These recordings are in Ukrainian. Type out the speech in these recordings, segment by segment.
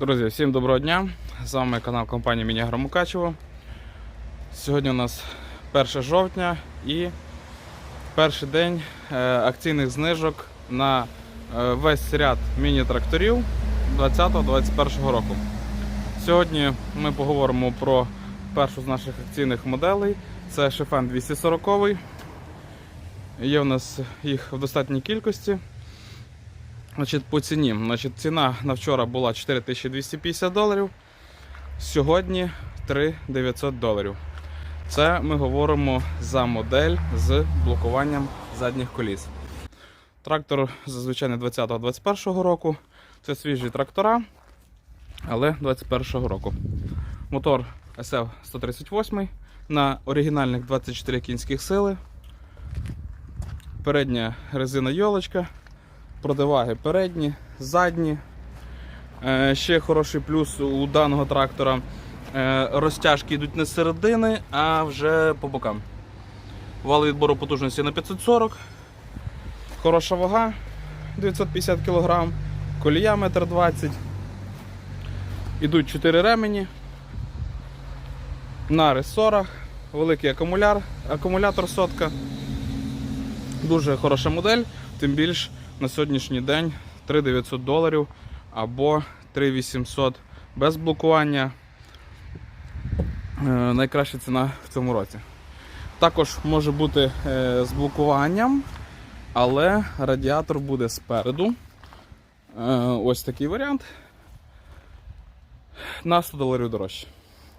Друзі, всім доброго дня! З вами канал компанії Міні Мукачево. Сьогодні у нас 1 жовтня і перший день е, акційних знижок на е, весь ряд міні-тракторів 2020-2021 року. Сьогодні ми поговоримо про першу з наших акційних моделей. Це Шефен 240. Є у нас їх в достатній кількості. Значить, по ціні. Значить, ціна на вчора була 4250 доларів. Сьогодні 3900 доларів. Це ми говоримо за модель з блокуванням задніх коліс. Трактор зазвичай не 20-21 року. Це свіжі трактора, але 21 року. Мотор SF 138 на оригінальних 24 кінських сили. Передня резина йолочка продиваги передні, задні. Е, ще хороший плюс у даного трактора. Е, розтяжки йдуть не з середини, а вже по бокам. Вал відбору потужності на 540. Хороша вага 950 кг, колія 1,20 м. Ідуть 4 ремені. На ресорах, великий акумуляр, акумулятор сотка. Дуже хороша модель, тим більш на сьогоднішній день 3900 доларів або 3800 без блокування. Е, Найкраща ціна в цьому році. Також може бути е, з блокуванням, але радіатор буде спереду. Е, Ось такий варіант. На 100 доларів дорожче.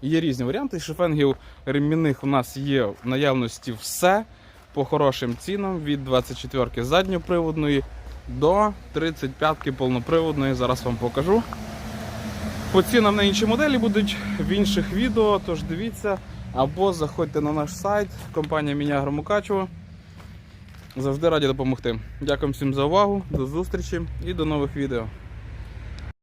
Є різні варіанти. Шифенгів ремінних у нас є в наявності все по хорошим цінам від 24 задньоприводної до 35-ки повноприводної. Зараз вам покажу. По цінам на інші моделі будуть в інших відео, тож дивіться. Або заходьте на наш сайт, компанія Мінягро Мукачево. Завжди раді допомогти. Дякую всім за увагу, до зустрічі і до нових відео.